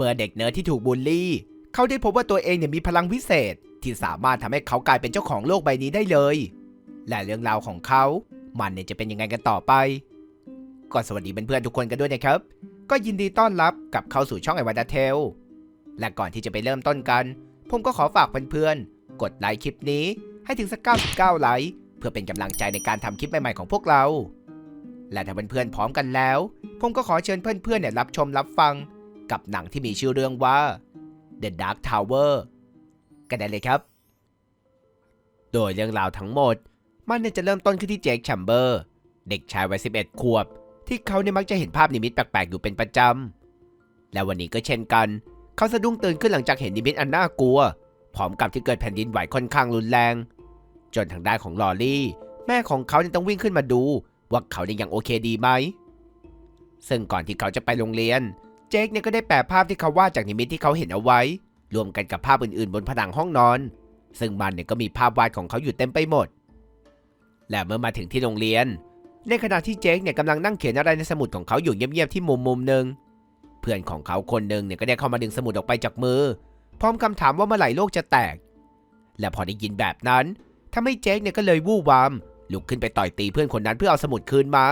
เมื่อเด็กเนิร์ดที่ถูกบูลลี่ เขาได้พบว่าตัวเองเนี่ยมีพลังวิเศษ ที่สามารถทำให้เขากลายเป็นเจ้าของโลกใบนี้ได้เลย และเรื่องราวของเขา มันเนี่ยจะเป็นยังไงกันต่อไป ก็สวัสดีเพื่อนๆทุกคนกันด้วยนะครับ ก็ยินดีต้อนรับกับเข้าสู่ช่องไอวันดาเทล และก่อนที่จะไปเริ่มต้นกัน ผมก็ขอฝากเพื่อนๆ กดไลค์คลิปนี้ให้ถึงสัก99ไลค์เพื่อเป็นกำลังใจในการทำคลิปใหม่ๆของพวกเรา และถ้าเพื่อนๆพร้อมกันแล้ว ผมก็ขอเชิญเพื่อนๆเนี่ยรับชมรับฟัง กับหนังที่มีชื่อเรื่องว่า The Dark Tower กันได้เลยครับ โดยเรื่องราวทั้งหมด มันจะเริ่มต้นขึ้นที่เจคแชมเบอร์ เด็กชายวัย 11 ขวบ ที่เขาเนี่ยมักจะเห็นภาพนิมิตแปลกๆอยู่เป็นประจำ และวันนี้ก็เช่นกัน เขาสะดุ้งตื่นขึ้นหลังจากเห็นนิมิตอันน่ากลัว พร้อมกับที่เกิดแผ่นดินไหวค่อนข้างรุนแรง จนทางด้านของลอรี่ แม่ของเขาเนี่ยต้องวิ่งขึ้นมาดู ว่าเขาเนี่ยยังโอเคดีไหม ซึ่งก่อนที่เขาจะไปโรงเรียน เจคเนี่ยก็ได้แปะภาพที่เขาวาดจากนิมิตที่เขาเห็นเอาไว้ รวมกันกับภาพอื่นๆ บนผนังห้องนอน ซึ่งมันเนี่ยก็มีภาพวาดของเขาอยู่เต็มไปหมด และเมื่อมาถึงที่โรงเรียน ในขณะที่เจคเนี่ยกำลังนั่งเขียนอะไรในสมุดของเขาอยู่เงียบๆที่มุมมุมหนึ่งเพื่อนของเขาคนหนึ่งเนี่ยก็ได้เข้ามาดึงสมุดออกไปจากมือ พร้อมคำถามว่าเมื่อไหร่โลกจะแตก และพอได้ยินแบบนั้นทำให้เจคเนี่ยก็เลยวู่วามลุกขึ้นไปต่อยตีเพื่อนคนนั้นเพื่อเอาสมุดคืนมา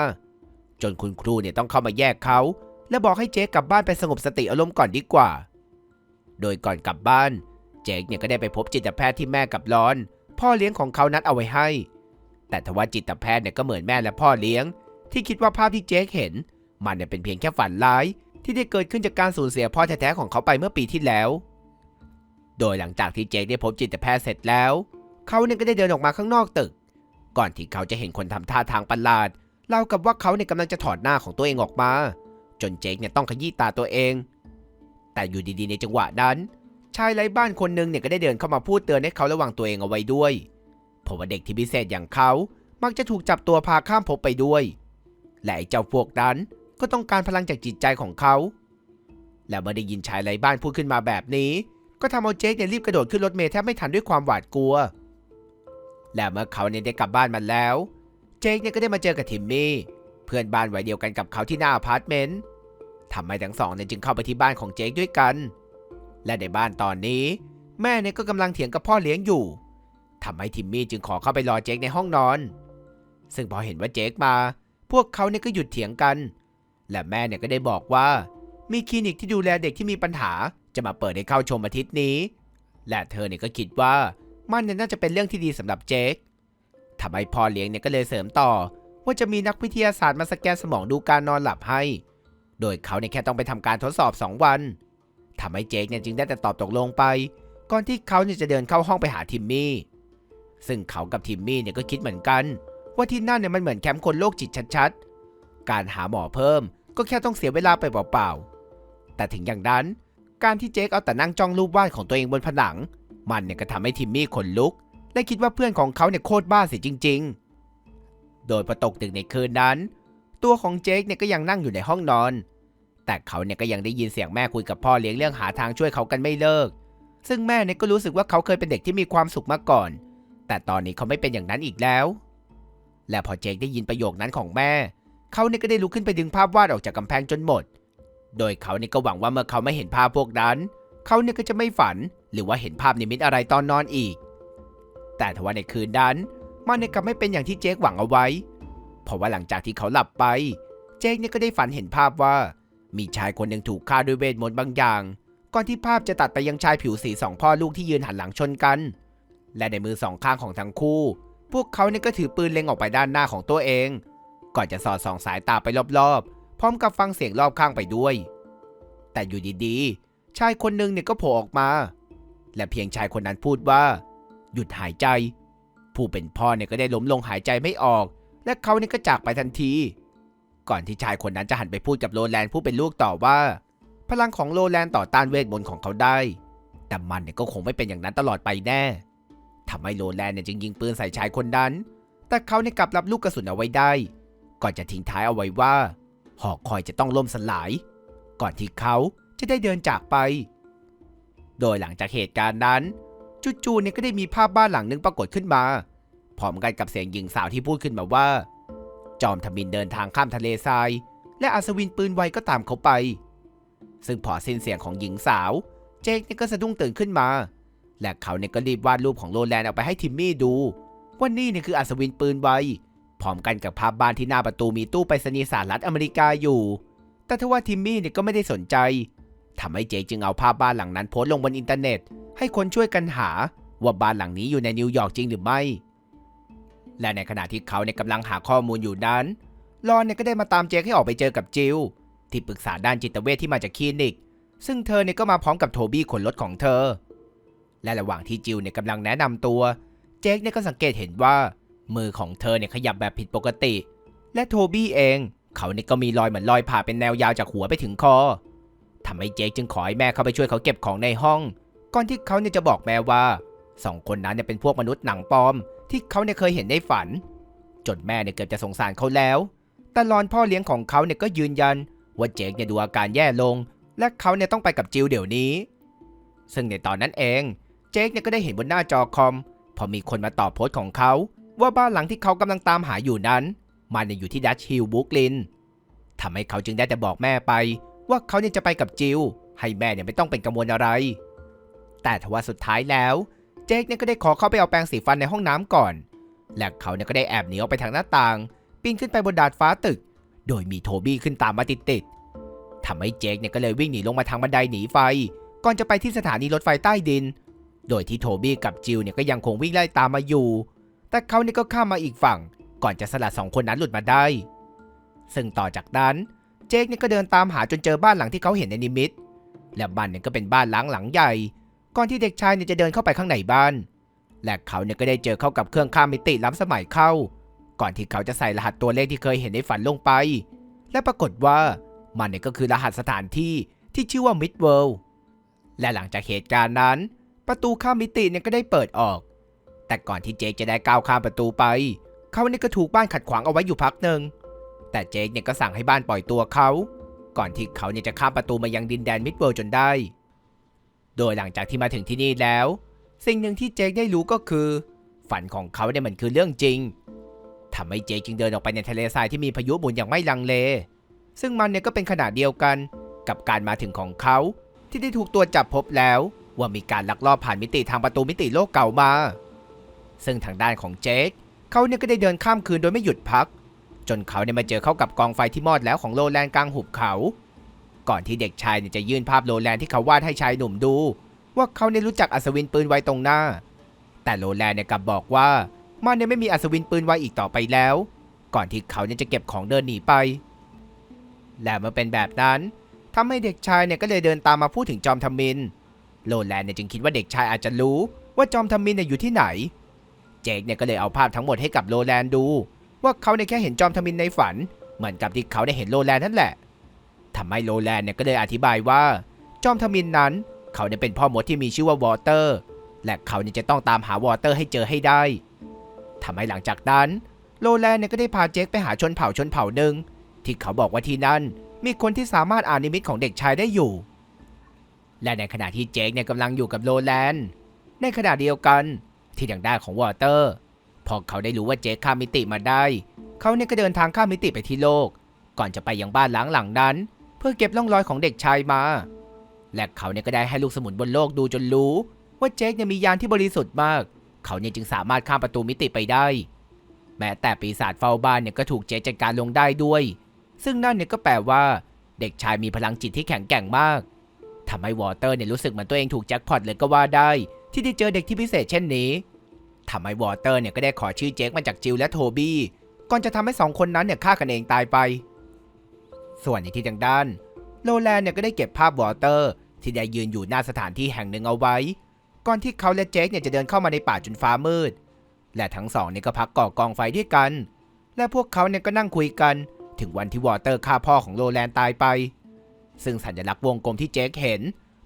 จนคุณครูเนี่ยต้องเข้ามาแยกเขา และบอกให้เจคกลับบ้านไปสงบสติอารมณ์ก่อนดีกว่า โดยก่อนกลับบ้าน เจคเนี่ยก็ได้ไปพบจิตแพทย์ที่แม่กับรอน พ่อเลี้ยงของเขานัดเอาไว้ให้ แต่ทว่าจิตแพทย์เนี่ยก็เหมือนแม่และพ่อเลี้ยง ที่คิดว่าภาพที่เจคเห็น มันเนี่ยเป็นเพียงแค่ฝันร้าย ที่ได้เกิดขึ้นจากการสูญเสียพ่อแท้ๆของเขาไปเมื่อปีที่แล้ว โดยหลังจากที่เจคได้พบจิตแพทย์เสร็จแล้ว เขาเนี่ยก็ได้เดินออกมาข้างนอกตึก ก่อนที่เขาจะเห็นคนทำท่าทางประหลาดเล่ากับว่าเขาเนี่ยกำลังจะถอดหน้าของตัวเองออกมา จนเจคเนี่ยต้องขยี้ตาตัวเอง แต่อยู่ดีๆในจังหวะนั้น ชายไร้บ้านคนหนึ่งเนี่ยก็ได้เดินเข้ามาพูดเตือนให้เขาระวังตัวเองเอาไว้ด้วยเพราะว่าเด็กที่พิเศษอย่างเขา มักจะถูกจับตัวพาข้ามภพไปด้วย และไอ้เจ้าพวกนั้นก็ต้องการพลังจากจิตใจของเขา และเมื่อได้ยินชายไร้บ้านพูดขึ้นมาแบบนี้ ก็ทำเอาเจคเนี่ยรีบกระโดดขึ้นรถเมล์แทบไม่ทันด้วยความหวาดกลัว และเมื่อเขาเนี่ยได้กลับบ้านมาแล้ว เจคเนี่ยก็ได้มาเจอกับทิมมี่เพื่อนบ้านวัยเดียวกันกับเขาที่หน้าอพาร์ตเมนต์ ทำให้ทั้งสองเนี่ยจึงเข้าไปที่บ้านของเจคด้วยกัน และในบ้านตอนนี้ แม่เนี่ยก็กำลังเถียงกับพ่อเลี้ยงอยู่ทำให้ทิมมี่จึงขอเข้าไปรอเจคในห้องนอน ซึ่งพอเห็นว่าเจคมา พวกเขาเนี่ยก็หยุดเถียงกัน และแม่เนี่ยก็ได้บอกว่า มีคลินิกที่ดูแลเด็กที่มีปัญหาจะมาเปิดให้เข้าชมอาทิตย์นี้ และเธอเนี่ยก็คิดว่ามันเนี่ยน่าจะเป็นเรื่องที่ดีสำหรับเจคทำให้พ่อเลี้ยงเนี่ยก็เลยเสริมต่อ ว่าจะมีนักวิทยาศาสตร์มาสแกนสมองดูการนอนหลับให้ โดยเขาเนี่ยแค่ต้องไปทำการทดสอบ 2 วันทำให้เจคเนี่ยจึงได้แต่ตอบตกลงไป ก่อนที่เขาเนี่ยจะเดินเข้าห้องไปหาทิมมี่ ซึ่งเขากับทิมมี่เนี่ยก็คิดเหมือนกัน ว่าที่นั่นเนี่ยมันเหมือนแคมป์คนโรคจิตชัดๆ การหาหมอเพิ่มก็แค่ต้องเสียเวลาไปเปล่าๆ แต่ถึงอย่างนั้น การที่เจคเอาแต่นั่งจ้องรูปวาดของตัวเองบนผนัง มันเนี่ยก็ทำให้ทิมมี่ขนลุก และคิดว่าเพื่อนของเขาเนี่ยโคตรบ้าเสียจริง ๆ โดยพอตกดึกในคืนนั้น ตัวของเจคเนี่ยก็ยังนั่งอยู่ในห้องนอน แต่เขาเนี่ยก็ยังได้ยินเสียงแม่คุยกับพ่อเลี้ยงเรื่องหาทางช่วยเขากันไม่เลิก ซึ่งแม่เนี่ยก็รู้สึกว่าเขาเคยเป็นเด็กที่มีความสุขมาก่อน แต่ตอนนี้เขาไม่เป็นอย่างนั้นอีกแล้ว และพอเจคได้ยินประโยคนั้นของแม่ เขาเนี่ยก็ได้ลุกขึ้นไปดึงภาพวาดออกจากกำแพงจนหมด โดยเขาเนี่ยก็หวังว่าเมื่อเขาไม่เห็นภาพพวกนั้น เขาเนี่ยก็จะไม่ฝัน หรือว่าเห็นภาพนิมิตอะไรตอนนอนอีก แต่ทว่าในคืนนั้นมันเนี่ยกลับไม่เป็นอย่างที่เจคหวังเอาไว้เพราะว่าหลังจากที่เขาหลับไป เจคเนี่ยก็ได้ฝันเห็นภาพว่า มีชายคนหนึ่งถูกฆ่าด้วยเวทมนต์บางอย่าง ก่อนที่ภาพจะตัดไปยังชายผิวสีสองพ่อลูกที่ยืนหันหลังชนกัน และในมือสองข้างของทั้งคู่ พวกเขาเนี่ยก็ถือปืนเล็งออกไปด้านหน้าของตัวเอง ก่อนจะสอดส่องสายตาไปรอบๆ พร้อมกับฟังเสียงรอบข้างไปด้วย แต่อยู่ดีๆ ชายคนหนึ่งเนี่ยก็โผล่ออกมา และเพียงชายคนนั้นพูดว่า หยุดหายใจ ผู้เป็นพ่อเนี่ยก็ได้ล้มลงหายใจไม่ออก และเขานี่ก็จากไปทันที ก่อนที่ชายคนนั้นจะหันไปพูดกับโรแลนด์ผู้เป็นลูกต่อว่า พลังของโรแลนด์ต่อต้านเวทมนต์ของเขาได้ แต่มันเนี่ยก็คงไม่เป็นอย่างนั้นตลอดไปแน่ทำให้โรแลนด์เนี่ยจึงยิงปืนใส่ชายคนนั้น แต่เขาเนี่ยกลับรับลูกกระสุนเอาไว้ได้ ก่อนจะทิ้งท้ายเอาไว้ว่า หอคอยจะต้องล่มสลาย ก่อนที่เขาจะได้เดินจากไป โดยหลังจากเหตุการณ์นั้นจู่ๆเนี่ยก็ได้มีภาพบ้านหลังนึงปรากฏขึ้นมา พร้อมกันกับเสียงหญิงสาวที่พูดขึ้นมาว่า จอมทมินเดินทางข้ามทะเลทราย และอัศวินปืนไวก็ตามเขาไป ซึ่งพอสิ้นเสียงของหญิงสาว เจคเนี่ยก็สะดุ้งตื่นขึ้นมา และเขาเนี่ยก็รีบวาดรูปของโรแลนด์เอาไปให้ทิมมี่ดูว่านี่เนี่ยคืออัศวินปืนไวพร้อมกันกับภาพบ้านที่หน้าประตูมีตู้ไปรษณีย์สหรัฐอเมริกาอยู่ แต่ทว่าทิมมี่เนี่ยก็ไม่ได้สนใจทำให้เจคจึงเอาภาพบ้านหลังนั้นโพสต์ลงบนอินเทอร์เน็ต ให้คนช่วยกันหาว่าบ้านหลังนี้อยู่ในนิวยอร์กจริงหรือไม่ และในขณะที่เขาเนี่ยกำลังหาข้อมูลอยู่นั้นลอนเนี่ยก็ได้มาตามเจคให้ออกไปเจอกับจิลที่ปรึกษาด้านจิตเวชที่มาจากคลินิก ซึ่งเธอเนี่ยก็มาพร้อมกับโทบี้ขนรถของเธอ และระหว่างที่จิลเนี่ยกำลังแนะนำตัวเจคเนี่ยก็สังเกตเห็นว่า มือของเธอเนี่ยขยับแบบผิดปกติ และโทบี้เอง เขาเนี่ยก็มีรอยเหมือนรอยผ่าเป็นแนวยาวจากหัวไปถึงคอทำให้เจคจึงขอให้แม่เข้าไปช่วยเขาเก็บของในห้อง ก่อนที่เขาเนี่ยจะบอกแม่ว่าสองคนนั้นเนี่ยเป็นพวกมนุษย์หนังปลอม ที่เขาเนี่ยเคยเห็นในฝัน จนแม่เนี่ยเกือบจะสงสารเขาแล้ว แต่รอนพ่อเลี้ยงของเขาเนี่ยก็ยืนยัน ว่าเจคเนี่ยดูอาการแย่ลง และเขาเนี่ยต้องไปกับจิลเดี๋ยวนี้ ซึ่งในตอนนั้นเอง เจคเนี่ยก็ได้เห็นบนหน้าจอคอม พอมีคนมาตอบโพสต์ของเขา ว่าบ้านหลังที่เขากำลังตามหาอยู่นั้น มันเนี่ยอยู่ที่ดัชฮิลบุกลินทำให้เขาจึงได้แต่บอกแม่ไป ว่าเขาเนี่ยจะไปกับจิลให้แม่เนี่ยไม่ต้องเป็นกังวลอะไร แต่ทว่าสุดท้ายแล้ว เจคเนี่ยก็ได้ขอเข้าไปเอาแปรงสีฟันในห้องน้ำก่อน และเขาเนี่ยก็ได้แอบหนีออกไปทางหน้าต่าง ปีนขึ้นไปบนดาดฟ้าตึก โดยมีโทบี้ขึ้นตามมาติดๆทำให้เจคเนี่ยก็เลยวิ่งหนีลงมาทางบันไดหนีไฟ ก่อนจะไปที่สถานีรถไฟใต้ดิน โดยที่โทบี้กับจิลเนี่ยก็ยังคงวิ่งไล่ตามมาอยู่ แต่เขาเนี่ยก็ข้ามมาอีกฝั่ง ก่อนจะสลัดสองคนนั้นหลุดมาได้ ซึ่งต่อจากนั้นเจคเนี่ยก็เดินตามหาจนเจอบ้านหลังที่เขาเห็นในนิมิต และบ้านเนี่ยก็เป็นบ้านล้างหลังใหญ่ ก่อนที่เด็กชายเนี่ยจะเดินเข้าไปข้างในบ้าน และเขาเนี่ยก็ได้เจอเข้ากับเครื่องข้ามมิติล้ำสมัยเข้า ก่อนที่เขาจะใส่รหัสตัวเลขที่เคยเห็นในฝันลงไป และปรากฏว่ามันเนี่ยก็คือรหัสสถานที่ที่ชื่อว่ามิดเวิลด์และหลังจากเหตุการณ์นั้น ประตูข้ามมิติเนี่ยก็ได้เปิดออก แต่ก่อนที่เจคจะได้ก้าวข้ามประตูไป เขาเนี่ยก็ถูกบ้านขัดขวางเอาไว้อยู่พักหนึ่งแต่เจคเนี่ยก็สั่งให้บ้านปล่อยตัวเขา ก่อนที่เขาเนี่ยจะข้ามประตูมายังดินแดนมิดเวิลด์จนได้ โดยหลังจากที่มาถึงที่นี่แล้ว สิ่งหนึ่งที่เจคได้รู้ก็คือ ฝันของเขาเนี่ยมันคือเรื่องจริงทำให้เจคจึงเดินออกไปในทะเลทรายที่มีพายุหมุนอย่างไม่ลังเล ซึ่งมันเนี่ยก็เป็นขนาดเดียวกันกับการมาถึงของเขา ที่ได้ถูกตัวจับพบแล้ว ว่ามีการลักลอบผ่านมิติทางประตูมิติโลกเก่ามา ซึ่งทางด้านของเจคเขาเนี่ยก็ได้เดินข้ามคืนโดยไม่หยุดพัก จนเขาเนี่ยมาเจอเข้ากับกองไฟที่มอดแล้วของโรแลนด์กลางหุบเขา ก่อนที่เด็กชายเนี่ยจะยื่นภาพโรแลนที่เขาวาดให้ชายหนุ่มดู ว่าเขาเนี่ยรู้จักอัศวินปืนไวตรงหน้า แต่โรแลนเนี่ยกลับบอกว่ามันเนี่ยไม่มีอัศวินปืนไวอีกต่อไปแล้ว ก่อนที่เขาเนี่ยจะเก็บของเดินหนีไป และเมื่อเป็นแบบนั้นทำให้เด็กชายเนี่ยก็เลยเดินตามมาพูดถึงจอมทมินโรแลนเนี่ยจึงคิดว่าเด็กชายอาจจะรู้ว่าจอมทมินเนี่ยอยู่ที่ไหน เจคเนี่ยก็เลยเอาภาพทั้งหมดให้กับโรแลนดู ว่าเขาเนี่ยแค่เห็นจอมทมินในฝัน เหมือนกับที่เขาได้เห็นโรแลนนั่นแหละ ทำให้โรแลนเนี่ยก็เลยอธิบายว่า จอมทมินนั้น เขาเนี่ยเป็นพ่อมดที่มีชื่อว่าวอเตอร์ และเขาเนี่ยจะต้องตามหาวอเตอร์ให้เจอให้ได้ทำให้หลังจากนั้นโรแลนเนี่ยก็ได้พาเจคไปหาชนเผ่าชนเผ่าหนึ่งที่เขาบอกว่าที่นั่นมีคนที่สามารถอ่านนิมิตของเด็กชายได้อยู่ และในขณะที่เจคเนี่ยกำลังอยู่กับโรแลนในขณะเดียวกันที่ทางด้านของวอเตอร์ พอเขาได้รู้ว่าเจคข้ามมิติมาได้ เขาเนี่ยก็เดินทางข้ามมิติไปที่โลก ก่อนจะไปยังบ้านล้างหลังนั้น พื่อเก็บร่องรอยของเด็กชายมา และเขาเนี่ยก็ได้ให้ลูกสมุนบนโลกดูจนรู้ ว่าเจคเนี่ยมียานที่บริสุทธิ์มาก เขาเนี่ยจึงสามารถข้ามประตูมิติไปได้ แม้แต่ปีศาจเฝ้าบ้านเนี่ยก็ถูกเจคจัดการลงได้ด้วย ซึ่งนั่นเนี่ยก็แปลว่า เด็กชายมีพลังจิตที่แข็งแกร่งมากทำให้วอเตอร์เนี่ยรู้สึกเหมือนตัวเองถูกแจ็คพอตเลยก็ว่าได้ ที่ได้เจอเด็กที่พิเศษเช่นนี้ทำให้วอเตอร์เนี่ยก็ได้ขอชื่อเจคมาจากจิลและโทบี้ก่อนจะทำให้สองคนนั้นเนี่ยฆ่ากันเองตายไป ส่วนในที่ทางด้านโรแลนเนี่ยก็ได้เก็บภาพวอเตอร์ ที่ได้ยืนอยู่หน้าสถานที่แห่งหนึ่งเอาไว้ ก่อนที่เขาและเจคเนี่ยจะเดินเข้ามาในป่าจนฟ้ามืด และทั้งสองเนี่ยก็พักก่อกองไฟด้วยกัน และพวกเขาเนี่ยก็นั่งคุยกัน ถึงวันที่วอเตอร์ฆ่าพ่อของโรแลนตายไป ซึ่งสัญลักษณ์วงกลมที่เจคเห็น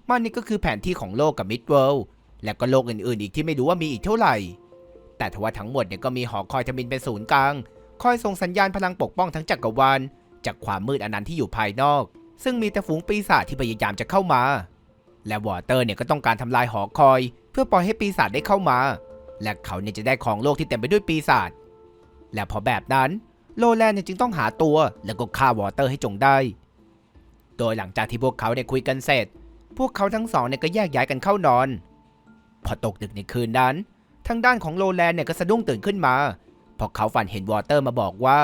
มันนี่ก็คือแผนที่ของโลกกับมิดเวิลด์และก็โลกอื่นๆ อีกที่ไม่รู้ว่ามีอีกเท่าไหร่ แต่ทว่าทั้งหมดเนี่ยก็มีหอคอยทมินเป็นศูนย์กลาง คอยส่งสัญญาณพลังปกป้องทั้งจักรวาล จากความมืดอนันต์ที่อยู่ภายนอก ซึ่งมีแต่ฝูงปีศาจที่พยายามจะเข้ามา และวอเตอร์เนี่ยก็ต้องการทำลายหอคอย เพื่อปล่อยให้ปีศาจได้เข้ามา และเขาเนี่ยจะได้ของโลกที่เต็มไปด้วยปีศาจและพอแบบนั้นโลแลนด์เนี่ยจึงต้องหาตัวแล้วก็ฆ่าวอเตอร์ให้จงได้ โดยหลังจากที่พวกเขาได้คุยกันเสร็จ พวกเขาทั้งสองเนี่ยก็แยกย้ายกันเข้านอน พอตกดึกในคืนนั้น ทางด้านของโรแลนด์เนี่ยก็สะดุ้งตื่นขึ้นมาเพราะเขาฝันเห็นวอเตอร์มาบอกว่า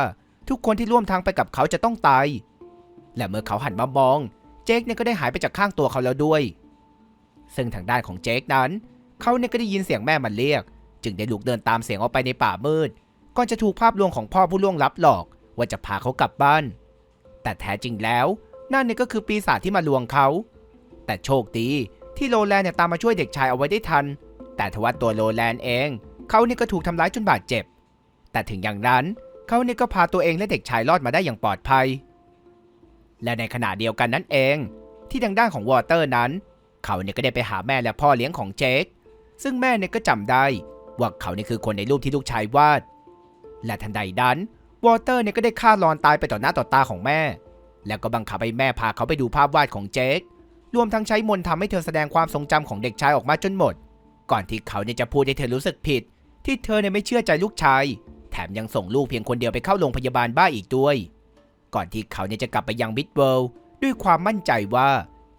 ทุกคนที่ร่วมทางไปกับเขาจะต้องตาย และเมื่อเขาหันมามอง เจคเนี่ยก็ได้หายไปจากข้างตัวเขาแล้วด้วย ซึ่งทางด้านของเจคนั้น เขาเนี่ยก็ได้ยินเสียงแม่มันเรียก จึงได้ลุกเดินตามเสียงออกไปในป่ามืด ก่อนจะถูกภาพลวงของพ่อผู้ล่วงลับหลอก ว่าจะพาเขากลับบ้าน แต่แท้จริงแล้วนั่นเนี่ยก็คือปีศาจที่มาลวงเขา แต่โชคดีที่โรแลนด์เนี่ยตามมาช่วยเด็กชายเอาไว้ได้ทัน แต่ทว่าตัวโรแลนด์เอง เขาเนี่ยก็ถูกทำร้ายจนบาดเจ็บ แต่ถึงอย่างนั้น เขาเนี่ยก็พาตัวเองและเด็กชายรอดมาได้อย่างปลอดภัย และในขณะเดียวกันนั้นเอง ที่ทางด้านของวอเตอร์นั้น เขาเนี่ยก็ได้ไปหาแม่และพ่อเลี้ยงของเจคซึ่งแม่เนี่ยก็จำได้ว่าเขาเนี่ยคือคนในรูปที่ลูกชายวาด และทันใดนั้นวอเตอร์เนี่ยก็ได้ฆ่าลอนตายไปต่อหน้าต่อตาของแม่ แล้วก็บังคับให้แม่พาเขาไปดูภาพวาดของเจครวมทั้งใช้มนต์ทำให้เธอแสดงความทรงจำของเด็กชายออกมาจนหมด ก่อนที่เขาเนี่ยจะพูดให้เธอรู้สึกผิด ที่เธอเนี่ยไม่เชื่อใจลูกชาย มยังส่งลูกเพียงคนเดียวไปเข้าโรงพยาบาลบ้าอีกด้วย ก่อนที่เขาเนี่ยจะกลับไปยังบิดเวิลด์ด้วยความมั่นใจว่า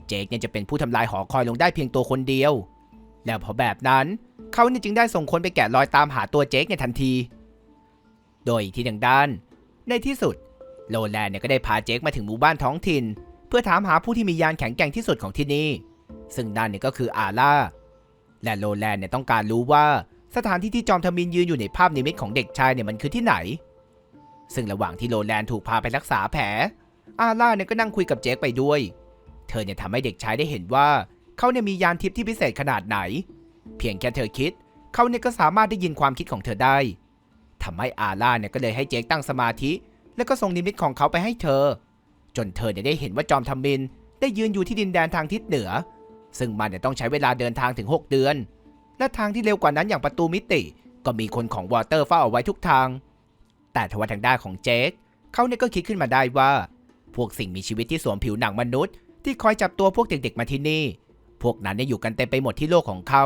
เจคเนี่ยจะเป็นผู้ทำลายหอคอยลงได้เพียงตัวคนเดียว แล้วพอแบบนั้น เขาเนี่ยจึงได้ส่งคนไปแกะรอยตามหาตัวเจคในทันที โดยที่ทางด้าน ในที่สุดโรแลนเนี่ยก็ได้พาเจคมาถึงหมู่บ้านท้องถิ่น เพื่อถามหาผู้ที่มียานแข็งแกร่งที่สุดของที่นี่ ซึ่งนั่นเนี่ยก็คืออาล่าและโรแลนเนี่ยต้องการรู้ว่า สถานที่ที่จอมทมินยืนอยู่ในภาพนิมิตของเด็กชายเนี่ยมันคือที่ไหน ซึ่งระหว่างที่โรแลนด์ถูกพาไปรักษาแผล อาล่าเนี่ยก็นั่งคุยกับเจคไปด้วย เธอเนี่ยทำให้เด็กชายได้เห็นว่าเขาเนี่ยมียานทิพย์ที่พิเศษขนาดไหน เพียงแค่เธอคิด เขาเนี่ยก็สามารถได้ยินความคิดของเธอได้ทำให้อาล่าเนี่ยก็เลยให้เจคตั้งสมาธิ แล้วก็ส่งนิมิตของเขาไปให้เธอ จนเธอเนี่ยได้เห็นว่าจอมทมินได้ยืนอยู่ที่ดินแดนทางทิศเหนือ ซึ่งมันเนี่ยต้องใช้เวลาเดินทางถึง 6 เดือน และทางที่เร็วกว่านั้นอย่างประตูมิติ ก็มีคนของวอเตอร์เฝ้าเอาไว้ทุกทาง แต่ทว่าทางด้านของเจคเขาเนี่ยก็คิดขึ้นมาได้ว่า พวกสิ่งมีชีวิตที่สวมผิวหนังมนุษย์ ที่คอยจับตัวพวกเด็กๆมาที่นี่ พวกนั้นเนี่ยอยู่กันเต็มไปหมดที่โลกของเขา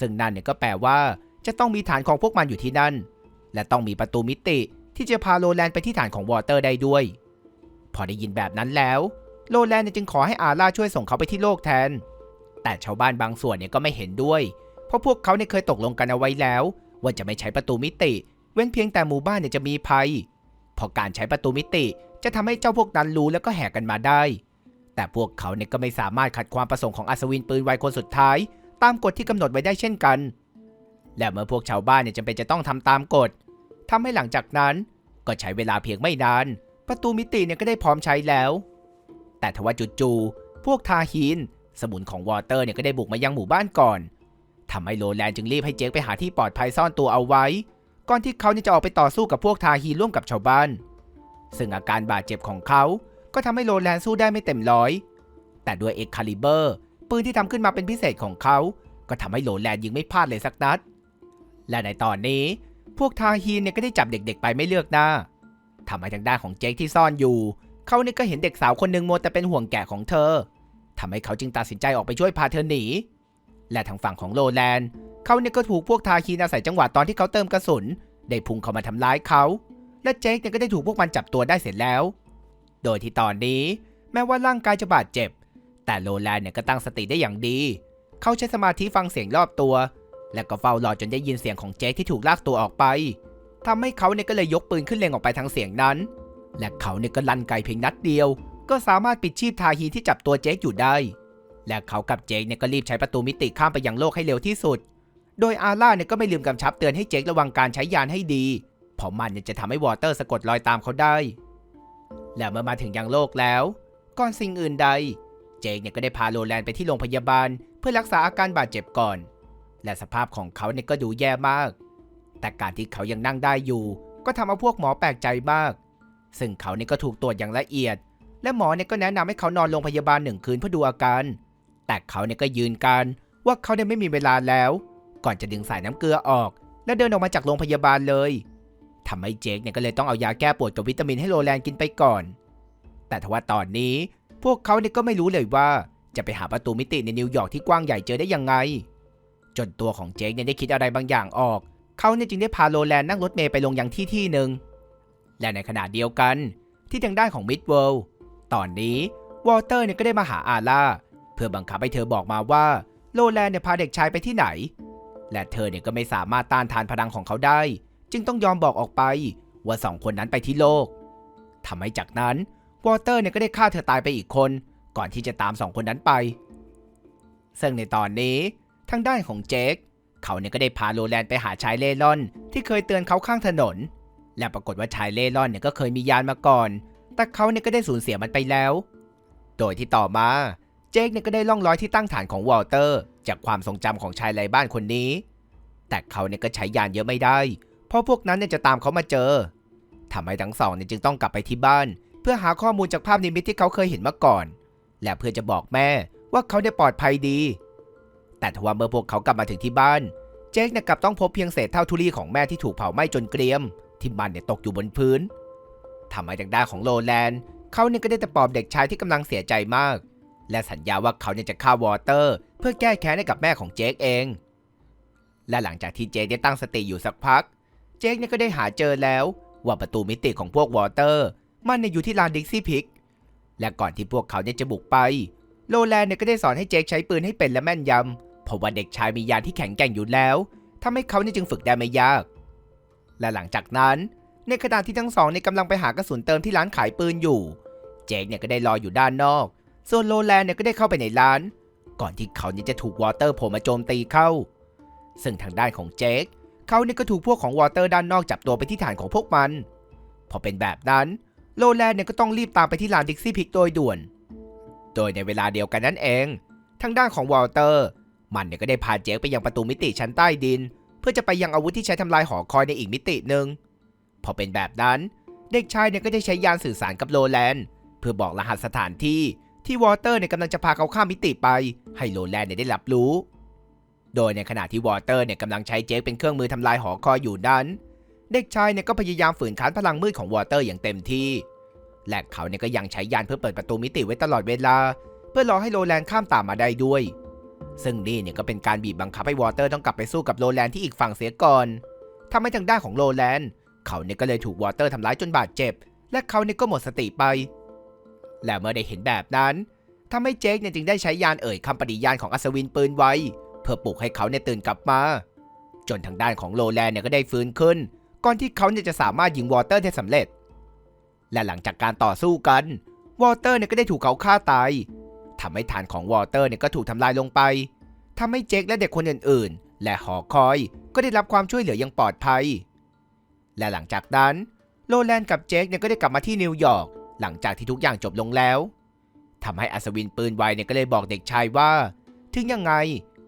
ซึ่งนั่นเนี่ยก็แปลว่า จะต้องมีฐานของพวกมันอยู่ที่นั่น และต้องมีประตูมิติที่จะพาโรแลนด์ไปที่ฐานของวอเตอร์ได้ด้วย พอได้ยินแบบนั้นแล้ว โรแลนด์เนี่ยจึงขอให้อาล่าช่วยส่งเขาไปที่โลกแทน แต่ชาวบ้านบางส่วนเนี่ยก็ไม่เห็นด้วย เพราะพวกเขาเนี่ยเคยตกลงกันเอาไว้แล้ว ว่าจะไม่ใช้ประตูมิติ เว้นเพียงแต่หมู่บ้านเนี่ยจะมีภัยเพราะการใช้ประตูมิติจะทำให้เจ้าพวกนั้นรู้แล้วก็แหกกันมาได้ แต่พวกเขาเนี่ยก็ไม่สามารถขัดความประสงค์ของอัศวินปืนไวคนสุดท้าย ตามกฎที่กำหนดไว้ได้เช่นกัน และเมื่อพวกชาวบ้านเนี่ยจำเป็นจะต้องทำตามกฎทำให้หลังจากนั้นก็ใช้เวลาเพียงไม่นาน ประตูมิติเนี่ยก็ได้พร้อมใช้แล้ว แต่ทว่าจู่ๆพวกทาฮีนสมุนของวอเตอร์เนี่ยก็ได้บุกมายังหมู่บ้านก่อน ทำให้โรแลนจึงรีบให้เจคไปหาที่ปลอดภัยซ่อนตัวเอาไว้ ก่อนที่เขาจะออกไปต่อสู้กับพวกทาฮีร่วมกับชาวบ้าน ซึ่งอาการบาดเจ็บของเขา ก็ทำให้โรแลนสู้ได้ไม่เต็มร้อย แต่ด้วยเอ็กคาลิเบอร์ปืนที่ทำขึ้นมาเป็นพิเศษของเขา ก็ทำให้โรแลนยิงไม่พลาดเลยสักนัด และในตอนนี้พวกทาฮีเนี่ยก็ได้จับเด็กๆ ไปไม่เลือกหน้าทำให้ทางด้านของเจคที่ซ่อนอยู่ เขาเนี่ยก็เห็นเด็กสาวคนหนึ่งโมแต่เป็นห่วงแก่ของเธอทำให้เขาจึงตัดสินใจออกไปช่วยพาเธอหนี และทางฝั่งของโรแลนด์เขาเนี่ยก็ถูกพวกทาฮีนอาศัยจังหวะตอนที่เขาเติมกระสุน ได้พุ่งเข้ามาทำร้ายเขา และเจคเนี่ยก็ได้ถูกพวกมันจับตัวได้เสร็จแล้ว โดยที่ตอนนี้แม้ว่าร่างกายจะบาดเจ็บ แต่โรแลนด์เนี่ยก็ตั้งสติได้อย่างดี เขาใช้สมาธิฟังเสียงรอบตัว และก็เฝ้ารอจนได้ยินเสียงของเจคที่ถูกลากตัวออกไปทำให้เขาเนี่ยก็เลยยกปืนขึ้นเล็งออกไปทางเสียงนั้น และเขาเนี่ยก็ลั่นไกเพียงนัดเดียว ก็สามารถปิดชีพทาฮีที่จับตัวเจคอยู่ได้ และเขากับเจคเนี่ยก็รีบใช้ประตูมิติข้ามไปยังโลกให้เร็วที่สุด โดยอาร่าเนี่ยก็ไม่ลืมกำชับเตือนให้เจคระวังการใช้ยานให้ดี เพราะมันเนี่ยจะทำให้วอเตอร์สะกดรอยตามเขาได้ และเมื่อมาถึงยังโลกแล้ว ก่อนสิ่งอื่นใด เจคเนี่ยก็ได้พาโรแลนด์ไปที่โรงพยาบาล เพื่อรักษาอาการบาดเจ็บก่อน และสภาพของเขาเนี่ยก็ดูแย่มาก แต่การที่เขายังนั่งได้อยู่ ก็ทำเอาพวกหมอแปลกใจมาก ซึ่งเขาเนี่ยก็ถูกตรวจอย่างละเอียด และหมอเนี่ยก็แนะนำให้เขานอนโรงพยาบาลหนึ่งคืนเพื่อดูอาการ แต่เขาเนี่ยก็ยืนการว่าเขาเนี่ยไม่มีเวลาแล้ว ก่อนจะดึงสายน้ำเกลือออก และเดินออกมาจากโรงพยาบาลเลยทำให้เจคเนี่ยก็เลยต้องเอายาแก้ปวดกับวิตามินให้โรแลนกินไปก่อน แต่ทว่าตอนนี้พวกเขาเนี่ยก็ไม่รู้เลยว่าจะไปหาประตูมิติในนิวยอร์กที่กว้างใหญ่เจอได้ยังไง จนตัวของเจคเนี่ยได้คิดอะไรบางอย่างออก เขาเนี่ยจึงได้พาโรแลนนั่งรถเมล์ไปลงยังที่ที่หนึ่ง และในขณะเดียวกันที่ทางด้านของมิดเวิลด์ตอนนี้วอลเตอร์เนี่ยก็ได้มาหาอาล่า พื่อบังคับให้เธอบอกมาว่าโลแลนเนี่ยพาเด็กชายไปที่ไหน และเธอเนี่ยก็ไม่สามารถต้านทานพลังของเขาได้ จึงต้องยอมบอกออกไปว่าสองคนนั้นไปที่โลกทำให้จากนั้นวอเตอร์เนี่ยก็ได้ฆ่าเธอตายไปอีกคน ก่อนที่จะตามสองคนนั้นไป ซึ่งในตอนนี้ทางด้านของเจคเขาเนี่ยก็ได้พาโรแลนไปหาชายเล่ร่อน ที่เคยเตือนเขาข้างถนน และปรากฏว่าชายเล่ร่อนเนี่ยก็เคยมียานมาก่อน แต่เขาเนี่ยก็ได้สูญเสียมันไปแล้ว โดยที่ต่อมา เจคเนี่ยก็ได้ล่องลอยที่ตั้งฐานของวอลเตอร์ จากความทรงจำของชายไร้บ้านคนนี้ แต่เขาเนี่ยก็ใช้ยานเยอะไม่ได้ เพราะพวกนั้นเนี่ยจะตามเขามาเจอทำให้ทั้งสองเนี่ยจึงต้องกลับไปที่บ้าน เพื่อหาข้อมูลจากภาพนิมิตที่เขาเคยเห็นมาก่อน และเพื่อจะบอกแม่ว่าเขาได้ปลอดภัยดี แต่ทว่าเมื่อพวกเขากลับมาถึงที่บ้าน เจคเนี่ยกลับต้องพบเพียงเศษเท่าทุลีของแม่ที่ถูกเผาไหม้จนเกรียม ที่มันเนี่ยตกอยู่บนพื้นทำให้ทางด้านของโรแลนด์เขาเนี่ยก็ได้แต่ปลอบเด็กชายที่กำลังเสียใจมาก และสัญญาว่าเขาเนี่ยจะฆ่าวอเตอร์ เพื่อแก้แค้นให้กับแม่ของเจคเอง และหลังจากที่เจคได้ตั้งสติอยู่สักพัก เจคเนี่ยก็ได้หาเจอแล้ว ว่าประตูมิติของพวกวอเตอร์ มันเนี่ยอยู่ที่ลานดิกซี่พิก และก่อนที่พวกเขาเนี่ยจะบุกไปโรแลนด์เนี่ยก็ได้สอนให้เจคใช้ปืนให้เป็นและแม่นยำเพราะว่าเด็กชายมียานที่แข็งแกร่งอยู่แล้วทำให้เขาเนี่ยจึงฝึกได้ไม่ยาก และหลังจากนั้น ในขณะที่ทั้งสองเนี่ยกำลังไปหากระสุนเติมที่ร้านขายปืนอยู่ เจคเนี่ยก็ได้รออยู่ด้านนอก ส่วนโรแลนเนี่ยก็ได้เข้าไปในร้าน ก่อนที่เขาเนี่ยจะถูกวอเตอร์โผล่มาโจมตีเข้า ซึ่งทางด้านของเจคเขาเนี่ยก็ถูกพวกของวอเตอร์ด้านนอกจับตัวไปที่ฐานของพวกมัน พอเป็นแบบนั้นโรแลนเนี่ยก็ต้องรีบตามไปที่ลานดิกซี่พิกโดยด่วน โดยในเวลาเดียวกันนั่นเอง ทางด้านของวอลเตอร์ มันเนี่ยก็ได้พาเจคไปยังประตูมิติชั้นใต้ดิน เพื่อจะไปยังอาวุธที่ใช้ทำลายหอคอยในอีกมิติหนึ่งพอเป็นแบบนั้น เด็กชายเนี่ยก็ได้ใช้ยานสื่อสารกับโรแลนเพื่อบอกรหัสสถานที่ ที่วอเตอร์เนี่ยกำลังจะพาเขาข้ามมิติไป ให้โรแลนด์เนี่ยได้รับรู้ โดยในขณะที่วอเตอร์เนี่ยกำลังใช้เจคเป็นเครื่องมือทำลายหอคอยอยู่นั้น เด็กชายเนี่ยก็พยายามฝืนค้านพลังมืดของวอเตอร์อย่างเต็มที่ และเขาเนี่ยก็ยังใช้ยานเพื่อเปิดประตูมิติไว้ตลอดเวลา เพื่อรอให้โรแลนด์ข้ามตามมาได้ด้วย ซึ่งนี่เนี่ยก็เป็นการบีบบังคับให้วอเตอร์ต้องกลับไปสู้กับโรแลนด์ที่อีกฝั่งเสียก่อนทำให้ทางด้านของโรแลนด์เขาเนี่ยก็เลยถูกวอเตอร์ทำร้ายจนบาดเจ็บ และเขาเนี่ยก็หมดสติไป และเมื่อได้เห็นแบบนั้นทำให้เจคเนี่ยจึงได้ใช้ยานเอ่ยคำปฏิญาณของอัศวินปืนไว้ เพื่อปลุกให้เขาเนี่ยตื่นกลับมา จนทางด้านของโรแลนเนี่ยก็ได้ฟื้นขึ้น ก่อนที่เขาเนี่ยจะสามารถยิงวอเตอร์ได้สำเร็จ และหลังจากการต่อสู้กัน วอเตอร์เนี่ยก็ได้ถูกเขาฆ่าตายทำให้ฐานของวอเตอร์เนี่ยก็ถูกทำลายลงไปทำให้เจคและเด็กคนอื่นๆ และหอคอยก็ได้รับความช่วยเหลืออย่างปลอดภัย และหลังจากนั้นโรแลนกับเจคเนี่ยก็ได้กลับมาที่นิวยอร์ก หลังจากที่ทุกอย่างจบลงแล้วทำให้อัศวินปืนไวเนี่ยก็เลยบอกเด็กชายว่า ถึงยังไง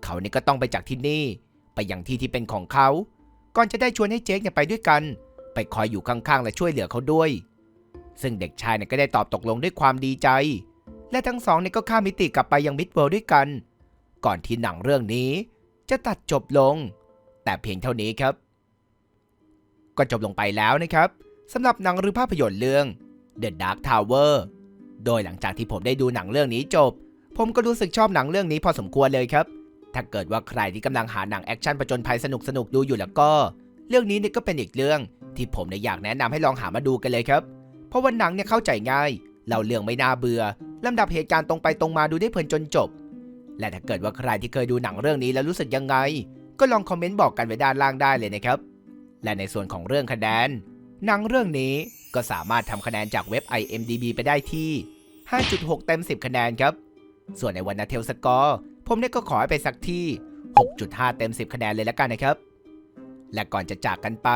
เขาเนี่ยก็ต้องไปจากที่นี่ ไปยังที่ที่เป็นของเขา ก่อนจะได้ชวนให้เจคเนี่ยไปด้วยกัน ไปคอยอยู่ข้างๆและช่วยเหลือเขาด้วย ซึ่งเด็กชายเนี่ยก็ได้ตอบตกลงด้วยความดีใจ และทั้งสองเนี่ยก็ข้ามมิติกลับไปยังมิดเวิลด์ด้วยกัน ก่อนที่หนังเรื่องนี้ จะตัดจบลง แต่เพียงเท่านี้ครับ ก็จบลงไปแล้วนะครับสำหรับหนังหรือภาพยนตร์เรื่อง The Dark Tower โดยหลังจากที่ผมได้ดูหนังเรื่องนี้จบ ผมก็รู้สึกชอบหนังเรื่องนี้พอสมควรเลยครับ ถ้าเกิดว่าใครที่กำลังหาหนังแอคชั่นประจนภัยสนุกๆดูอยู่แล้วก็ เรื่องนี้เนี่ยก็เป็นอีกเรื่อง ที่ผมเนี่ยอยากแนะนำให้ลองหามาดูกันเลยครับ เพราะว่าหนังเนี่ยเข้าใจง่ายเล่าเรื่องไม่น่าเบื่อลำดับเหตุการณ์ตรงไปตรงมาดูได้เพลินจนจบ และถ้าเกิดว่าใครที่เคยดูหนังเรื่องนี้แล้วรู้สึกยังไง ก็ลองคอมเมนต์บอกกันไว้ด้านล่างได้เลยนะครับ และในส่วนของเรื่องคะแนนหนังเรื่องนี้ ก็สามารถทำคะแนนจากเว็บ IMDB ไปได้ที่ 5.6 เต็ม 10 คะแนนครับ ส่วนในวันนาเทลสกอร์ผมเนี่ยก็ขอให้ไปสักที่ 6.5 เต็ม 10 คะแนนเลยแล้วกันนะครับ และก่อนจะจากกันไป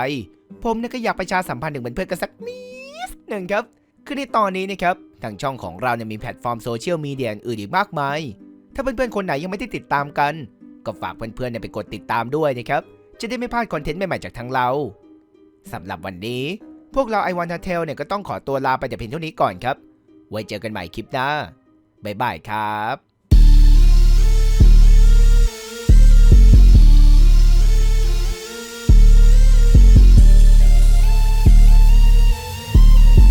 ผมเนี่ยก็อยากประชาสัมพันธ์ถึงเพื่อนๆกันสักนิดหนึ่งครับ คือในตอนนี้นะครับทางช่องของเราเนี่ยมีแพลตฟอร์มโซเชียลมีเดียอื่นอีกมากมาย ถ้าเพื่อนๆคนไหนยังไม่ได้ติดตามกัน ก็ฝากเพื่อนๆเนี่ยไปกดติดตามด้วยนะครับ จะได้ไม่พลาดคอนเทนต์ใหม่ๆจากทางเราสำหรับวันนี้ พวกเราไอวันทาเทลเนี่ยก็ต้องขอตัวลาไปแต่เพียงเท่านี้ก่อนครับ ไว้เจอกันใหม่คลิปหน้าบ๊ายบายครับ